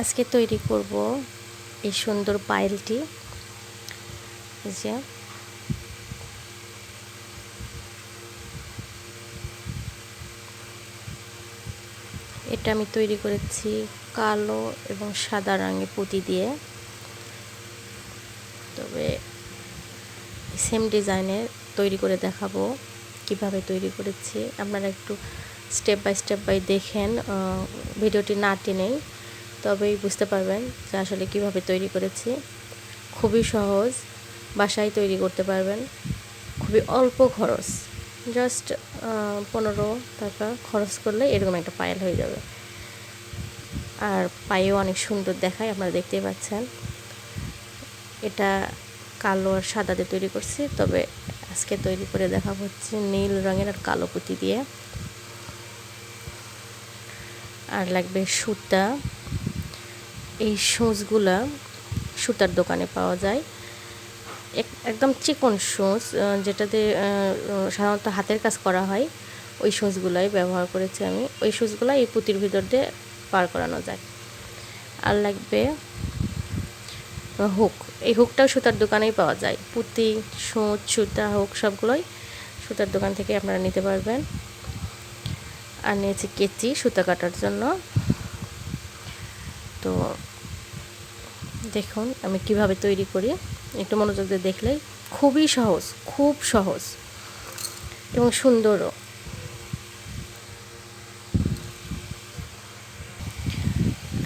আজকে তৈরি করব এই সুন্দর পায়েলটি। যে। এটা আমি তৈরি করেছি কালো এবং সাদা রঙের পুঁতি দিয়ে। তবে সেম ডিজাইনের তৈরি করে দেখাবো কীভাবে তৈরি করেছি। আপনারা একটু স্টেপ বাই স্টেপ বাই দেখেন ভিডিওটি না টেনেই। তবেই বুঝতে পারবেন যে আসলে কীভাবে তৈরি করেছি। খুবই সহজ, বাসায় তৈরি করতে পারবেন। খুবই অল্প খরচ জাস্ট পনেরো টাকা খরচ করলে এরকম একটা পায়েল হয়ে যাবে। আর পায়েও অনেক সুন্দর দেখায়, আপনারা দেখতেই পাচ্ছেন। এটা কালো আর সাদা দিয়ে তৈরি করছি, তবে আজকে তৈরি করে দেখা হচ্ছে নীল রঙের আর কালো পুঁতি দিয়ে। আর লাগবে সুতা। এই সুঁচগুলা সুতার দোকানে পাওয়া যায়। একদম চিকন সুঁচ যেটাতে সাধারণত হাতের কাজ করা হয়, ওই সুঁচগুলাই ব্যবহার করেছি আমি। ওই সুঁচগুলো এই পুঁতির ভিতর দিয়ে পার করানো যায়। আর লাগবে হুক। এই হুকটাও সুতার দোকানেই পাওয়া যায়। পুঁতি সুঁচ সুতা হুক, সবগুলোই সুতার দোকান থেকে আপনারা নিতে পারবেন। আর নিয়েছি কেচি সুতা কাটার জন্য। তো দেখুন, আমি কীভাবে তৈরি করি। একটু মনোযোগ দিয়ে দেখলে খুবই সহজ, খুব সহজ এবং সুন্দরও।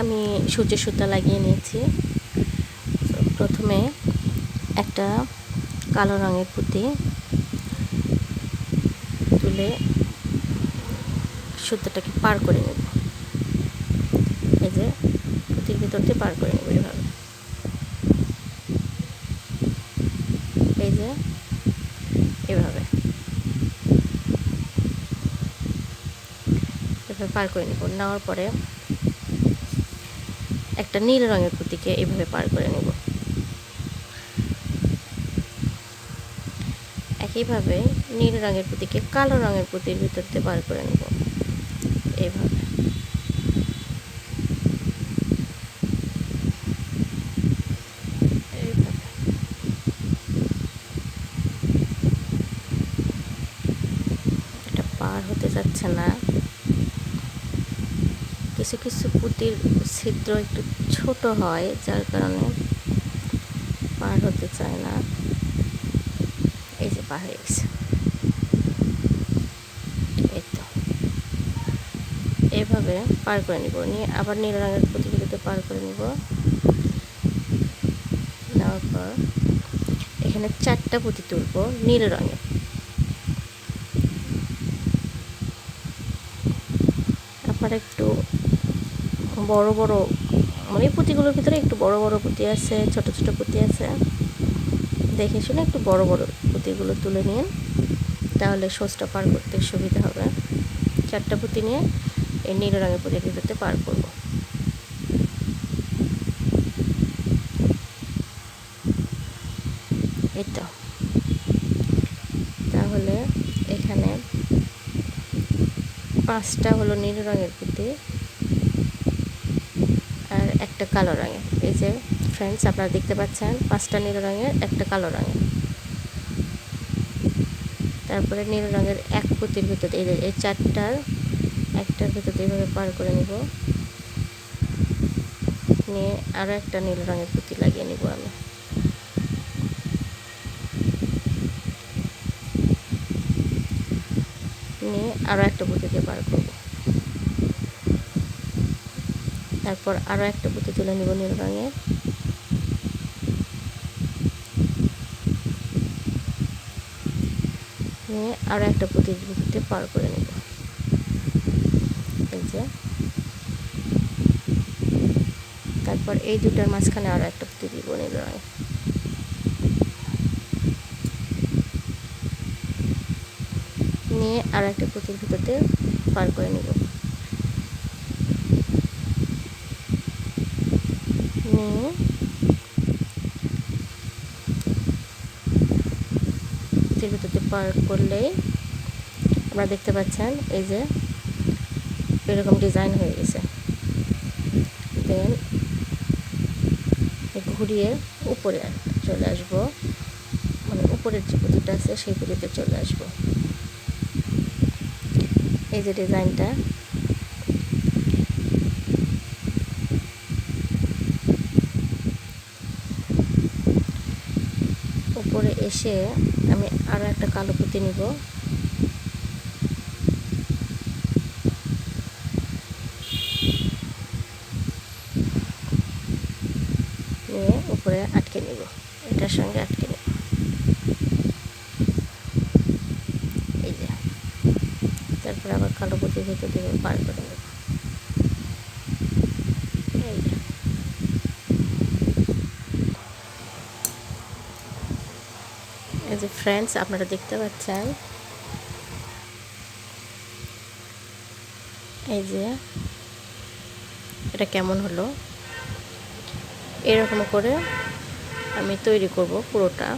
আমি সূর্যের সুতা লাগিয়ে নিয়েছি। প্রথমে একটা কালো রঙের পুঁতি তুলে সুতাটাকে পার করে নেব। পুঁতির ভিতর দিয়ে পার করে নেব এভাবে। এই যে, এভাবে। এভাবে পার করে নেব। নেওয়ার পরে একটা নীল রঙের পুঁতিকে এভাবে পার করে নেব। একইভাবে নীল রঙের পুঁতিকে কালো রঙের পুঁতির ভিতর দিয়ে পার করে নেব। এইভাবে এটা পার হতে যাচ্ছে না। কিছু কিছু পুঁতির ছিদ্র একটু ছোট হয়, যার কারণে পার হতে চায় না। এই যে পার হয়ে গেছে। এভাবে পার করে নিব। নিয়ে আবার নীল রঙের পুঁতিগুলোতে পার করে নিব। নেওয়ার পর এখানে চারটা পুঁতি তুলব নীল রঙের। আপনারা একটু বড় বড় মানে পুঁতিগুলোর ভিতরে একটু বড় বড় পুঁতি আছে, ছোট ছোট পুঁতি আছে। দেখে শুনে একটু বড় বড় পুঁতিগুলো তুলে নিন তাহলে সোসটা পার করতে সুবিধা হবে। চারটা পুঁতি নিয়ে এই নীল রঙের পুঁতির ভিতরতে পার করব। তো তাহলে এখানে পাঁচটা হলো নীল রঙের পুঁতি আর একটা কালো রঙের। এই যে ফ্রেন্ডস আপনারা দেখতে পাচ্ছেন, পাঁচটা নীল রঙের, একটা কালো রঙের। তারপরে নীল রঙের এক পুঁতির ভিতরে এই এই চারটার একটার ভিতরে এইভাবে পার করে নিব। নিয়ে আরও একটা নীল রঙের পুঁতি লাগিয়ে নিব আমি। নিয়ে আরও একটা দিয়ে পার করব। তারপর আরও একটা পুঁতি তুলে নিব নীল রঙের নিয়ে আরও একটা পুঁতির ভিতরে পার করে নেব। এই যে। তারপর এই দুটার মাঝখানে আরও একটা পুঁতি দিব নীল রঙে। নিয়ে আর একটা পুঁতির ভিতরে পার করে নেব। নিয়ে পুঁতির ভিতরে পার করলেই আপনারা দেখতে পাচ্ছেন এই যে এরকম ডিজাইন হয়ে গেছে। দেন ঘুরিয়ে উপরে চলে আসব। মানে উপরের যে পুঁতিটা আছে সেই পুঁতিতে চলে আসব। এই যে ডিজাইনটা। উপরে এসে আমি আরও একটা কালো পুঁতি নিব। নিয়ে উপরে আটকে নিব। এটার সঙ্গে আটকে নিব এই যে তারপরে আবার কালো পুঁতি ভেতর দিয়ে পার করে নেব। এই যে। এই যে ফ্রেন্ডস আপনারা দেখতে পাচ্ছেন? এই যে, এটা কেমন হলো? এরকম করে আমি তৈরি করব পুরোটা।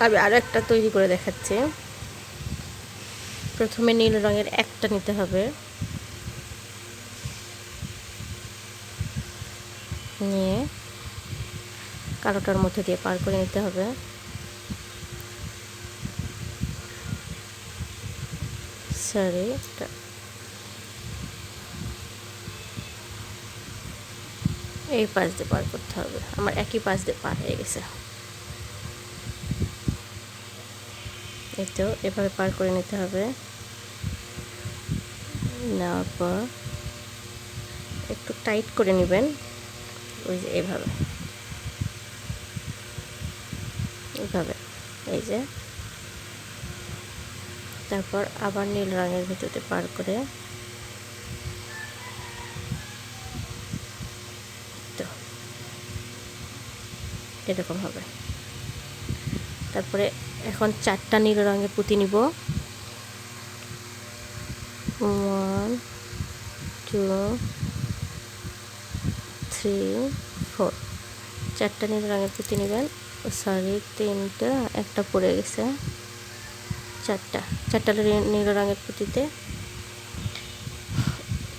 আমি আরও একটা তৈরি করে দেখাচ্ছি। প্রথমে নীল রঙের একটা নিতে হবে। নিয়ে কালোটার মধ্যে দিয়ে পার করে নিতে হবে। সরি এই পাশ দিয়ে পার করতে হবে। আমার একই পাশ দিয়ে পার হয়ে গেছে। তো এভাবে পার করে নিতে হবে। নেওয়ার পর একটু টাইট করে নেবেন, ওই যে এভাবে। এইভাবে এই যে। তারপর আবার নীল রঙের ভিতরে পার করে এরকম হবে। তারপরে এখন চারটা নীল রঙের পুঁতি নিব। ওয়ান টু থ্রি ফোর চারটা নীল রঙের পুঁতি নেবেন। সরি তিনটা, একটা পড়ে গেছে। চারটা চারটা নীল রঙের পুঁতিতে।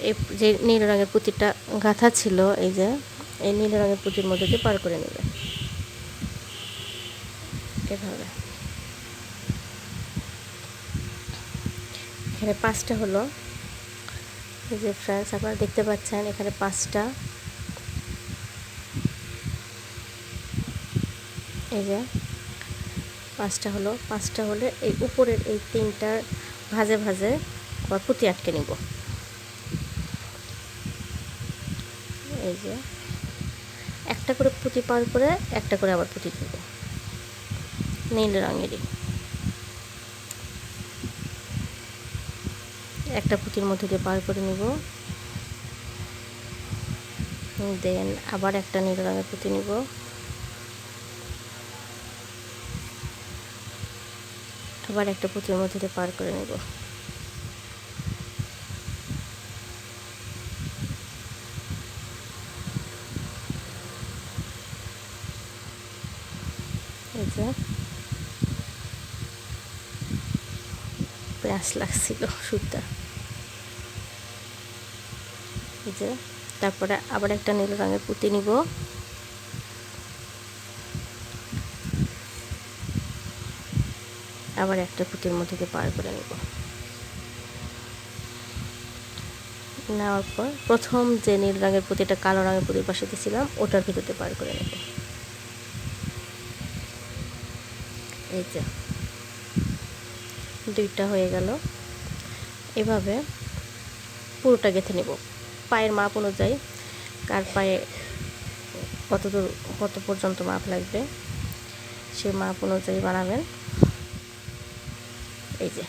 এই যে নীল রঙের পুঁতিটা গাঁথা ছিল, এই যে, এই নীল রঙের পুঁতির মধ্যে দিয়ে পার করে নেবে এভাবে এখানে পাঁচটা হলো। এই যে ফ্রেন্ডস আপনারা দেখতে পাচ্ছেন এখানে পাঁচটা। এই যে পাঁচটা হলো। পাঁচটা হলে এই উপরের এই তিনটার ভাজে ভাজে আবার পুঁতি আটকে নিব। এই যে একটা করে পুঁতি পার করে একটা করে আবার পুঁতি দেব নীল রঙেরই। একটা পুঁতির মধ্যে দিয়ে পার করে নিব। দেন আবার একটা নীল রঙের পুঁতি নিব। আবার একটা পুঁতির মধ্যে দিয়ে পার করে নেব। এই যে প্যাঁচ লাগছিল সুতা এই যে, তারপরে আবার একটা নীল রঙের পুঁতি নিব। আবার একটা পুঁতির মধ্যে পার করে নেব। নেওয়ার পর প্রথম যে নীল রঙের পুঁতিটা কালো রঙের পুঁতির পাশে দিয়েছিলাম, ওটার ভিতরে পার করে নেব। এই যে দুইটা হয়ে গেল। এভাবে পুরোটা গেঁথে নেব। পায়ের মাপ অনুযায়ী কার পায়ে কত দূর কত পর্যন্ত মাপ লাগবে, সে মাপ অনুযায়ী বানাবেন। এই যে।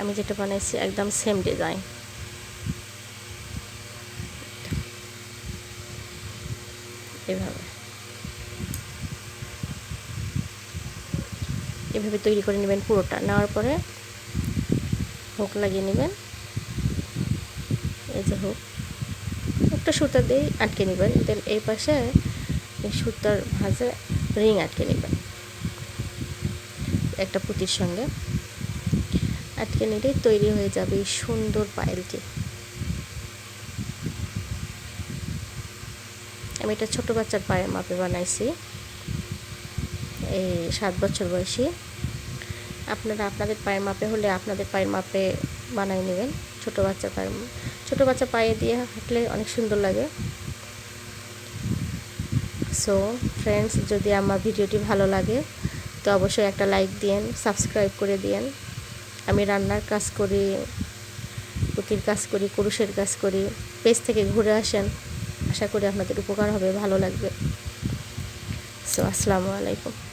আমি যেটা বানাইছি একদম সেম ডিজাইন এভাবে। এভাবে তৈরি করে নেবেন পুরোটা। নেওয়ার পরে হুক লাগিয়ে নেবেন। এই যে হুক। একটা সুতা দিয়ে আটকে নেবেন। দেন এই পাশে সুতার ভাঁজে রিং আটকে নেবেন। একটা পুঁতির সঙ্গে। আটকে নিলেই তৈরি হয়ে যাবে এই সুন্দর পায়েলটি। আমি এটা ছোটো বাচ্চার পায়ের মাপে বানাইছি। এই সাত বছর বয়সী। আপনারা আপনাদের পায়ের মাপে হলে আপনাদের পায়ের মাপে বানাই নেবেন ছোটো বাচ্চা পায়ের ছোটো বাচ্চা পায়ে দিয়ে হাঁটলে অনেক সুন্দর লাগে। সো ফ্রেন্ডস যদি আমার ভিডিওটি ভালো লাগে, তো অবশ্যই একটা লাইক দিন সাবস্ক্রাইব করে দিন আমি রান্নার কাজ করি, পুতির কাজ করি কুরুষের কাজ করি, পেজ থেকে ঘুরে আসেন। আশা করি আপনাদের উপকার হবে, ভালো লাগবে। সো আসসালামু আলাইকুম।